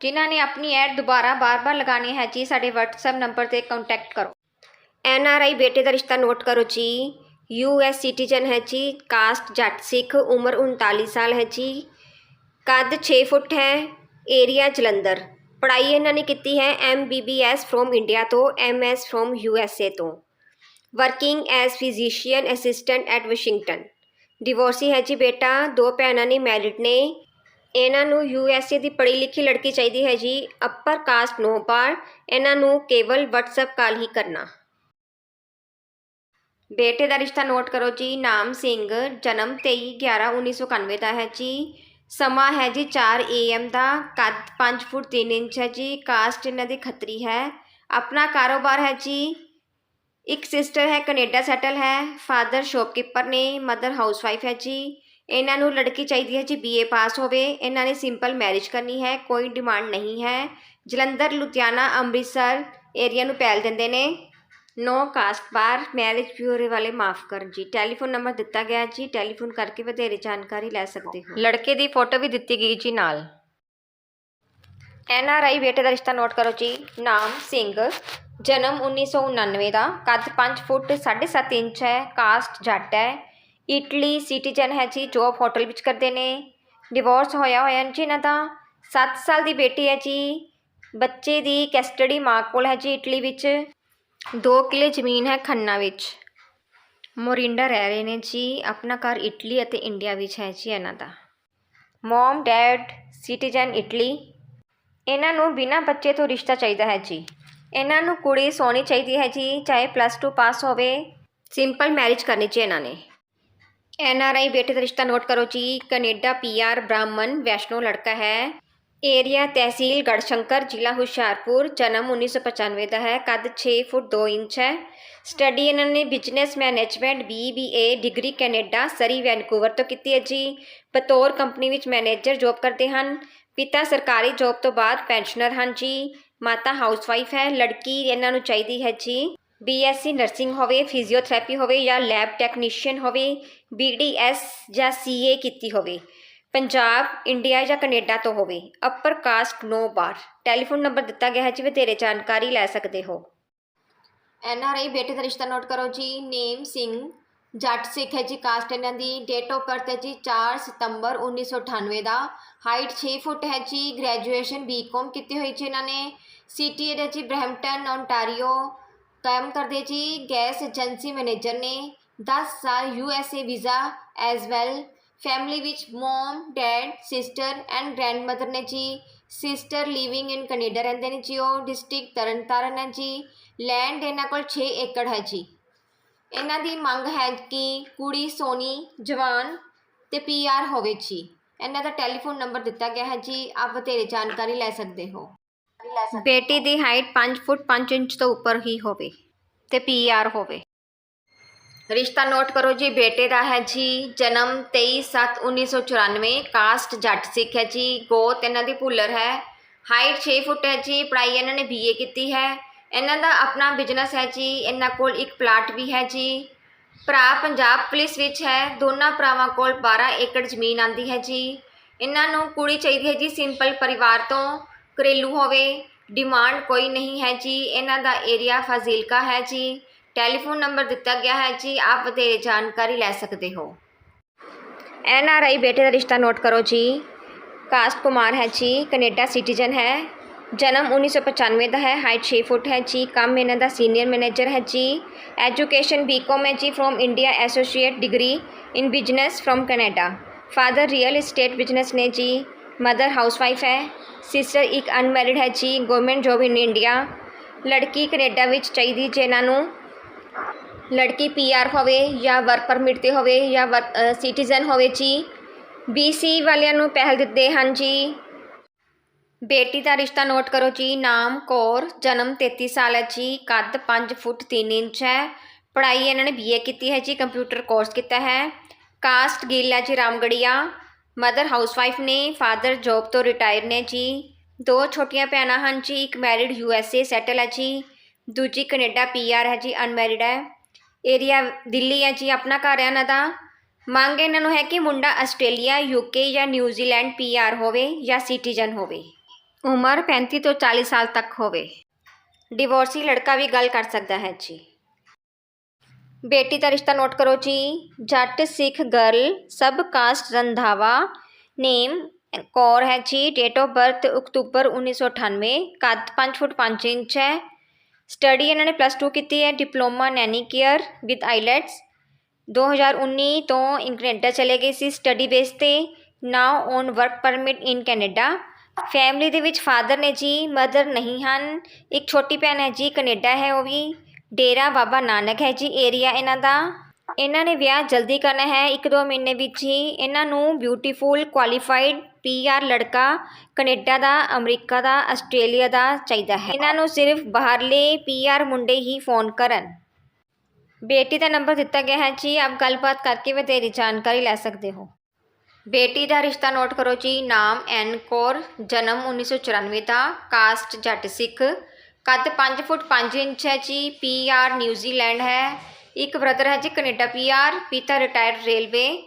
ਜਿਨ੍ਹਾਂ ਨੇ ਆਪਣੀ ਐਡ ਦੁਬਾਰਾ ਬਾਰ-ਬਾਰ ਲਗਾਉਣੀ ਹੈ ਜੀ, ਸਾਡੇ WhatsApp ਨੰਬਰ ਤੇ ਕੰਟੈਕਟ ਕਰੋ। ਐਨ ਆਰ ਆਈ ਬੇਟੇ ਦਾ ਰਿਸ਼ਤਾ ਨੋਟ ਕਰੋ ਜੀ। ਯੂ ਐਸ ਸਿਟੀਜ਼ਨ ਹੈ ਜੀ, ਕਾਸਟ ਜੱਟ ਸਿੱਖ, ਉਮਰ 39 ਸਾਲ ਹੈ ਜੀ। ਕੱਦ 6 ਫੁੱਟ ਹੈ, ਏਰੀਆ ਜਲੰਧਰ। ਪੜ੍ਹਾਈ ਇਹਨਾਂ ਨੇ ਕੀਤੀ ਹੈ M B B S from India ਤੋਂ M S from U S A ਤੋਂ। Working as physician assistant at Washington divorcee ਹੈ ਜੀ ਬੇਟਾ, ਦੋ ਭੈਣਾਂ ਨੇ ਮੈਰਿਡ ਨੇ। ਇਹਨਾਂ ਨੂੰ ਯੂ ਐਸ ਏ ਦੀ ਪੜ੍ਹੀ ਲਿਖੀ ਲੜਕੀ ਚਾਹੀਦੀ ਹੈ ਜੀ ਅਪਰ ਕਾਸਟ ਨੋ ਪਾਰ ਇਹਨਾਂ ਨੂੰ ਕੇਵਲ WhatsApp ਕਾਲ ਹੀ ਕਰਨਾ। ਬੇਟੇ ਦਾ ਰਿਸ਼ਤਾ ਨੋਟ ਕਰੋ ਜੀ, ਨਾਮ ਸਿੰਘ, ਜਨਮ 23/11/1991 ਦਾ ਹੈ ਜੀ। ਸਮਾਂ ਹੈ ਜੀ 4 AM ਦਾ, ਕੱਦ 5 ਫੁੱਟ 3 ਇੰਚ ਹੈ ਜੀ ਕਾਸਟ ਇਹਨਾਂ ਦੀ ਖੱਤਰੀ ਹੈ। ਆਪਣਾ ਕਾਰੋਬਾਰ ਹੈ ਜੀ, ਇੱਕ ਸਿਸਟਰ ਹੈ, ਕੈਨੇਡਾ ਸੈਟਲ ਹੈ ਫਾਦਰ ਸ਼ੌਪਕੀਪਰ ਨੇ ਮਦਰ ਹਾਊਸਵਾਈਫ ਹੈ ਜੀ। ਇਹਨਾਂ ਨੂੰ ਲੜਕੀ ਚਾਹੀਦੀ ਹੈ ਜੀ ਬੀਏ ਪਾਸ ਹੋਵੇ ਇਹਨਾਂ ਨੇ ਸਿੰਪਲ ਮੈਰਿਜ ਕਰਨੀ ਹੈ ਕੋਈ ਡਿਮਾਂਡ ਨਹੀਂ ਹੈ। ਜਲੰਧਰ ਲੁਧਿਆਣਾ ਅੰਮ੍ਰਿਤਸਰ ਏਰੀਆ ਨੂੰ ਪਹਿਲ ਦਿੰਦੇ ਨੇ। No caste bar marriage bureau ਵਾਲੇ ਮਾਫ ਕਰਨ ਜੀ। ਟੈਲੀਫੋਨ ਨੰਬਰ ਦਿੱਤਾ ਗਿਆ ਜੀ ਟੈਲੀਫੋਨ ਕਰਕੇ ਵਧੇਰੇ ਜਾਣਕਾਰੀ ਲੈ ਸਕਦੇ ਹੋ। ਲੜਕੇ ਦੀ ਫੋਟੋ ਵੀ ਦਿੱਤੀ ਗਈ ਜੀ ਨਾਲ। ਐਨ ਆਰ ਆਈ ਬੇਟੇ ਦਾ ਰਿਸ਼ਤਾ ਨੋਟ ਕਰੋ ਜੀ। ਨਾਮ ਸਿੰਘ ਜਨਮ 1999 ਦਾ ਕੱਦ 5 ਫੁੱਟ 7.5 ਇੰਚ ਹੈ ਕਾਸਟ ਜੱਟ ਹੈ। ਇਟਲੀ ਸਿਟੀਜ਼ਨ ਹੈ ਜੀ ਜੋਬ ਹੋਟਲ ਵਿੱਚ ਕਰਦੇ ਨੇ। ਡਿਵੋਰਸ ਹੋਇਆ ਹੋਇਆ ਜੀ ਇਹਨਾਂ ਦਾ। 7 ਸਾਲ ਦੀ ਬੇਟੀ ਹੈ ਜੀ। ਬੱਚੇ ਦੀ ਕਸਟਡੀ ਮਾਂ ਕੋਲ ਹੈ ਜੀ ਇਟਲੀ ਵਿੱਚ। 2 ਕਿਲੇ ਜ਼ਮੀਨ ਹੈ ਖੰਨਾ ਵਿੱਚ। ਮੋਰਿੰਡਾ ਰਹਿ ਰਹੇ ਨੇ ਜੀ। ਆਪਣਾ ਘਰ ਇਟਲੀ ਅਤੇ ਇੰਡੀਆ ਵਿੱਚ ਹੈ ਜੀ ਇਹਨਾਂ ਦਾ। Mum, dad, citizen, Italy. ਇਹਨਾਂ ਨੂੰ ਬਿਨਾਂ ਬੱਚੇ ਤੋਂ ਰਿਸ਼ਤਾ ਚਾਹੀਦਾ ਹੈ ਜੀ। ਇਹਨਾਂ ਨੂੰ ਕੁੜੀ ਸੋਹਣੀ ਚਾਹੀਦੀ ਹੈ ਜੀ, ਚਾਹੇ ਪਲੱਸ 2 ਪਾਸ ਹੋਵੇ। ਸਿੰਪਲ ਮੈਰਿਜ ਕਰਨੀ ਚਾਹੀਏ ਇਹਨਾਂ ਨੇ। ਐਨ ਆਰ ਆਈ ਬੇਟੇ ਦਾ ਰਿਸ਼ਤਾ ਨੋਟ ਕਰੋ ਜੀ। ਕੈਨੇਡਾ ਪੀਆਰ ਬ੍ਰਾਹਮਣ ਵੈਸ਼ਨੋ ਲੜਕਾ ਹੈ। ਏਰੀਆ ਤਹਿਸੀਲ ਗੜਸ਼ੰਕਰ, ਜ਼ਿਲ੍ਹਾ ਹੁਸ਼ਿਆਰਪੁਰ, ਜਨਮ 1995 ਦਾ ਹੈ। ਕੱਦ 6 ਫੁੱਟ 2 ਇੰਚ ਹੈ। ਸਟੱਡੀ ਇਹਨਾਂ ਨੇ business management BBA degree Canada, Surrey, Vancouver ਤੋਂ ਕੀਤੀ ਹੈ ਜੀ। ਬਤੌਰ ਕੰਪਨੀ ਵਿੱਚ ਮੈਨੇਜਰ ਜੌਬ ਕਰਦੇ ਹਨ। ਪਿਤਾ ਸਰਕਾਰੀ ਜੌਬ ਤੋਂ ਬਾਅਦ ਪੈਨਸ਼ਨਰ ਹਨ ਜੀ। ਮਾਤਾ ਹਾਊਸਵਾਈਫ ਹੈ। ਲੜਕੀ ਇਹਨਾਂ ਨੂੰ ਚਾਹੀਦੀ ਹੈ ਜੀ। ਬੀਐਸਸੀ ਨਰਸਿੰਗ ਹੋਵੇ ਫਿਜ਼ੀਓਥੈਰੇਪੀ ਹੋਵੇ ਜਾਂ ਲੈਬ ਟੈਕਨੀਸ਼ੀਅਨ ਹੋਵੇ ਬੀਡੀਐਸ ਜਾਂ ਸੀਏ ਕੀਤੀ ਹੋਵੇ, ਪੰਜਾਬ ਇੰਡੀਆ ਜਾਂ ਕੈਨੇਡਾ ਤੋਂ ਹੋਵੇ upper caste no bar telephone number ਦਿੱਤਾ ਗਿਆ ਹੈ ਜੀ, ਵਧੇਰੇ ਜਾਣਕਾਰੀ ਲੈ ਸਕਦੇ ਹੋ। ਐਨ ਆਰ ਆਈ ਬੇਟੇ ਦਾ ਰਿਸ਼ਤਾ ਨੋਟ ਕਰੋ ਜੀ, ਨੇਮ ਸਿੰਘ, ਜੱਟ ਸਿੱਖ ਹੈ ਜੀ ਕਾਸਟ ਇਹਨਾਂ ਦੀ ਡੇਟ ਆਫ ਬਰਥ ਹੈ ਜੀ 4 ਸਤੰਬਰ 1998 ਦਾ ਹਾਈਟ 6 ਫੁੱਟ ਹੈ ਜੀ ਗ੍ਰੈਜੂਏਸ਼ਨ ਬੀਕਾਮ ਕੀਤੀ ਹੋਈ ਜੀ ਇਹਨਾਂ ਨੇ ਸਿਟੀ ਹੈ ਜੀ ਬ੍ਰੈਂਪਟਨ ਓਨਟਾਰੀਓ ਕੰਮ ਕਰਦੇ ਜੀ, ਗੈਸ ਏਜੰਸੀ ਮੈਨੇਜਰ ਨੇ 10 ਸਾਲ U S A visa as well family ਵਿੱਚ mum dad sister and grandmother ਨੇ ਜੀ। ਸਿਸਟਰ ਲਿਵਿੰਗ ਇਨ ਕੈਨੇਡਾ ਰਹਿੰਦੇ ਨੇ ਜੀ ਉਹ ਡਿਸਟ੍ਰਿਕਟ ਤਰਨਤਾਰਨ ਹੈ ਜੀ। ਲੈਂਡ ਇਹਨਾਂ ਕੋਲ 6 ਏਕੜ ਹੈ ਜੀ। ਇਹਨਾਂ ਦੀ ਮੰਗ ਹੈ ਕਿ ਕੁੜੀ ਸੋਨੀ, ਜਵਾਨ ਤੇ ਪੀਆਰ ਹੋਵੇ ਜੀ। ਇਹਨਾਂ ਦਾ ਟੈਲੀਫੋਨ ਨੰਬਰ ਦਿੱਤਾ ਗਿਆ ਹੈ ਜੀ, ਆਪ ਬਤੇਰੇ ਜਾਣਕਾਰੀ ਲੈ ਸਕਦੇ ਹੋ। ਬੇਟੀ ਦੀ ਹਾਈਟ 5 ਫੁੱਟ 5 ਇੰਚ ਤੋਂ ਉੱਪਰ ਹੀ ਹੋਵੇ ਤੇ ਪੀਆਰ ਹੋਵੇ। ਰਿਸ਼ਤਾ ਨੋਟ ਕਰੋ ਜੀ ਬੇਟੇ ਦਾ ਹੈ ਜੀ ਜਨਮ 23/7/1994 ਕਾਸਟ ਜੱਟ ਸਿੱਖ ਹੈ ਜੀ ਗੋਤ ਇਹਨਾਂ ਦੀ ਭੁੱਲਰ ਹੈ। ਹਾਈਟ 6 ਫੁੱਟ ਹੈ ਜੀ ਪੜ੍ਹਾਈ ਇਹਨਾਂ ਨੇ ਬੀਏ ਕੀਤੀ ਹੈ। ਇਹਨਾਂ ਦਾ ਆਪਣਾ ਬਿਜ਼ਨਸ ਹੈ ਜੀ ਇਹਨਾਂ ਕੋਲ ਇੱਕ ਪਲਾਟ ਵੀ ਹੈ ਜੀ। ਭਰਾ ਪੰਜਾਬ ਪੁਲਿਸ ਵਿੱਚ ਹੈ ਦੋਨਾਂ ਭਰਾਵਾਂ ਕੋਲ 12 ਏਕੜ ਜ਼ਮੀਨ ਆਂਦੀ ਹੈ ਜੀ। ਇਹਨਾਂ ਨੂੰ ਕੁੜੀ ਚਾਹੀਦੀ ਹੈ ਜੀ ਸਿੰਪਲ ਪਰਿਵਾਰ ਤੋਂ। ਘਰੇਲੂ ਹੋਵੇ ਡਿਮਾਂਡ ਕੋਈ ਨਹੀਂ ਹੈ ਜੀ, ਇਹਨਾਂ ਦਾ ਏਰੀਆ ਫਾਜ਼ਿਲਕਾ ਹੈ ਜੀ ਟੈਲੀਫੋਨ ਨੰਬਰ ਦਿੱਤਾ ਗਿਆ ਹੈ ਜੀ, ਆਪ ਵਧੇਰੇ ਜਾਣਕਾਰੀ ਲੈ ਸਕਦੇ ਹੋ। ਐਨ ਆਰ ਆਈ ਬੇਟੇ ਦਾ ਰਿਸ਼ਤਾ ਨੋਟ ਕਰੋ ਜੀ ਕਾਸਟ ਕੁਮਾਰ ਹੈ ਜੀ, ਕੈਨੇਡਾ ਸਿਟੀਜ਼ਨ ਹੈ, ਜਨਮ 1995 ਦਾ ਹੈ ਹਾਈਟ 6 ਫੁੱਟ ਹੈ ਜੀ, ਕੰਮ ਇਹਨਾਂ ਦਾ ਸੀਨੀਅਰ ਮੈਨੇਜਰ ਹੈ ਜੀ ਐਜੂਕੇਸ਼ਨ ਬੀਕਾਮ ਹੈ ਜੀ from India associate degree in business from Canada father real estate business ਨੇ ਜੀ ਮਦਰ ਹਾਊਸਵਾਈਫ ਹੈ ਸਿਸਟਰ, ਇੱਕ ਅਨਮੈਰਿਡ ਹੈ ਜੀ। Government job in India. ਲੜਕੀ ਕੈਨੇਡਾ ਵਿੱਚ ਚਾਹੀਦੀ ਜੇ ਨੂੰ ਲੜਕੀ ਪੀਆਰ ਹੋਵੇ ਜਾਂ ਵਰਕ ਪਰਮਿਟ ਤੇ ਹੋਵੇ ਜਾਂ ਸਿਟੀਜ਼ਨ ਹੋਵੇ ਜੀ। ਬੀਸੀ ਵਾਲਿਆਂ ਨੂੰ ਪਹਿਲ ਦਿੱਤੇ ਹਨ ਜੀ। ਬੇਟੀ ਦਾ ਰਿਸ਼ਤਾ ਨੋਟ ਕਰੋ ਜੀ। ਨਾਮ ਕੌਰ, ਜਨਮ 33 ਸਾਲ ਹੈ ਜੀ। ਕੱਦ 5 ਫੁੱਟ 3 ਇੰਚ ਹੈ। ਪੜ੍ਹਾਈ ਇਹਨਾਂ ਨੇ ਬੀਏ ਕੀਤੀ ਹੈ ਜੀ। ਕੰਪਿਊਟਰ ਕੋਰਸ ਕੀਤਾ ਹੈ। ਕਾਸਟ ਗਿੱਲ ਹੈ ਜੀ ਰਾਮਗੜੀਆ ਮਦਰ ਹਾਊਸਵਾਈਫ ਨੇ, ਫਾਦਰ ਜੌਬ ਤੋਂ ਰਿਟਾਇਰ ਨੇ ਜੀ। ਦੋ ਛੋਟੀਆਂ ਭੈਣਾਂ ਹਨ ਜੀ, ਇੱਕ married U S A settle ਹੈ ਜੀ, ਦੂਜੀ ਕੈਨੇਡਾ ਪੀ ਆਰ ਹੈ ਜੀ, ਅਨਮੈਰਿਡ ਹੈ। ਏਰੀਆ ਦਿੱਲੀ ਹੈ ਜੀ, ਆਪਣਾ ਘਰ ਹੈ ਇਹਨਾਂ ਦਾ। ਮੰਗ ਇਹਨਾਂ ਨੂੰ ਹੈ ਕਿ ਮੁੰਡਾ ਆਸਟ੍ਰੇਲੀਆ ਯੂਕੇ ਜਾਂ ਨਿਊਜ਼ੀਲੈਂਡ ਪੀ ਆਰ ਹੋਵੇ ਜਾਂ ਸਿਟੀਜ਼ਨ ਹੋਵੇ। ਉਮਰ 35 ਤੋਂ 40 ਸਾਲ ਤੱਕ ਹੋਵੇ। ਡਿਵੋਰਸੀ ਲੜਕਾ ਵੀ ਗੱਲ ਕਰ ਸਕਦਾ ਹੈ ਜੀ। ਬੇਟੀ ਦਾ ਰਿਸ਼ਤਾ ਨੋਟ ਕਰੋ ਜੀ Jatt Sikh girl sub caste Randhawa name Kaur ਹੈ ਜੀ ਡੇਟ ਆਫ ਬਰਥ ਅਕਤੂਬਰ 1998 ਕੱਦ 5 ਫੁੱਟ 5 ਇੰਚ ਹੈ ਸਟੱਡੀ ਇਹਨਾਂ ਨੇ ਪਲੱਸ 2 ਕੀਤੀ ਹੈ diploma nanny care with IELTS 2019 ਤੋਂ ਇਨ ਕੈਨੇਡਾ ਚਲੇ ਗਏ ਸੀ ਸਟੱਡੀ ਬੇਸ ਤੇ now on work permit in Canada family ਦੇ ਵਿੱਚ ਫਾਦਰ ਨੇ ਜੀ ਮਦਰ ਨਹੀਂ ਹਨ ਇੱਕ ਛੋਟੀ ਭੈਣ ਹੈ ਜੀ ਕੈਨੇਡਾ ਹੈ ਉਹ ਵੀ ਡੇਰਾ ਬਾਬਾ ਨਾਨਕ ਹੈ ਜੀ ਏਰੀਆ ਇਹਨਾਂ ਦਾ। ਇਹਨਾਂ ਨੇ ਵਿਆਹ ਜਲਦੀ ਕਰਨਾ ਹੈ, ਇੱਕ ਦੋ ਮਹੀਨੇ ਵਿੱਚ ਹੀ। ਇਹਨਾਂ ਨੂੰ ਬਿਊਟੀਫੁਲ ਕੁਆਲੀਫਾਈਡ ਪੀਆਰ ਲੜਕਾ ਕੈਨੇਡਾ ਦਾ, ਅਮਰੀਕਾ ਦਾ, ਆਸਟ੍ਰੇਲੀਆ ਦਾ ਚਾਹੀਦਾ ਹੈ। ਇਹਨਾਂ ਨੂੰ ਸਿਰਫ ਬਾਹਰਲੇ ਪੀਆਰ ਮੁੰਡੇ ਹੀ ਫੋਨ ਕਰਨ। ਬੇਟੀ ਦਾ ਨੰਬਰ ਦਿੱਤਾ ਗਿਆ ਹੈ ਜੀ, ਆਪ ਗੱਲਬਾਤ ਕਰਕੇ ਵਧੇਰੀ ਜਾਣਕਾਰੀ ਲੈ ਸਕਦੇ ਹੋ। ਬੇਟੀ ਦਾ ਰਿਸ਼ਤਾ ਨੋਟ ਕਰੋ ਜੀ, ਨਾਮ ਐਨ ਕੌਰ, ਜਨਮ 1994 ਦਾ, ਕਾਸਟ ਜੱਟ ਸਿੱਖ। ਕੱਦ 5 ਫੁੱਟ 5 ਇੰਚ ਹੈ ਜੀ ਪੀਆਰ ਨਿਊਜ਼ੀਲੈਂਡ ਹੈ। ਇੱਕ ਬ੍ਰਦਰ ਹੈ ਜੀ ਕੈਨੇਡਾ ਪੀਆਰ ਪਿਤਾ ਰਿਟਾਇਰਡ ਰੇਲਵੇ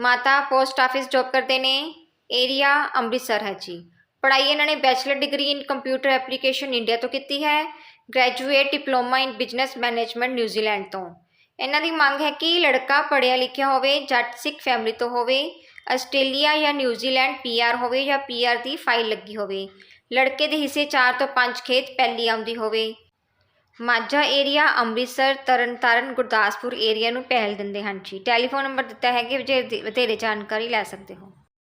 ਮਾਤਾ ਪੋਸਟ ਆਫਿਸ ਜੌਬ ਕਰਦੇ ਨੇ। ਏਰੀਆ ਅੰਮ੍ਰਿਤਸਰ ਹੈ ਜੀ। ਪੜ੍ਹਾਈ ਇਹਨਾਂ ਨੇ bachelor degree in computer application India ਤੋਂ ਕੀਤੀ ਹੈ। Graduate diploma in business management New Zealand ਤੋਂ। ਇਹਨਾਂ ਦੀ ਮੰਗ ਹੈ ਕਿ ਲੜਕਾ ਪੜ੍ਹਿਆ ਲਿਖਿਆ ਹੋਵੇ ਜੱਟ ਸਿੱਖ ਫੈਮਿਲੀ ਤੋਂ ਹੋਵੇ। ਆਸਟ੍ਰੇਲੀਆ ਜਾਂ ਨਿਊਜ਼ੀਲੈਂਡ ਪੀਆਰ ਹੋਵੇ ਜਾਂ ਪੀਆਰ ਦੀ ਫਾਈਲ ਲੱਗੀ ਹੋਵੇ। ਲੜਕੇ ਦੇ ਹਿੱਸੇ 4 ਤੋਂ 5 ਖੇਤ ਪਹਿਲੀ ਆਉਂਦੀ ਹੋਵੇ। ਮਾਝਾ ਏਰੀਆ, ਅੰਮ੍ਰਿਤਸਰ, ਤਰਨਤਾਰਨ, ਗੁਰਦਾਸਪੁਰ ਏਰੀਆ ਨੂੰ ਪਹਿਲ ਦਿੰਦੇ ਹਨ ਜੀ। ਟੈਲੀਫੋਨ ਨੰਬਰ ਦਿੱਤਾ ਹੈ ਕਿ ਵਧੇਰੇ ਜਾਣਕਾਰੀ ਲੈ ਸਕਦੇ ਹੋ।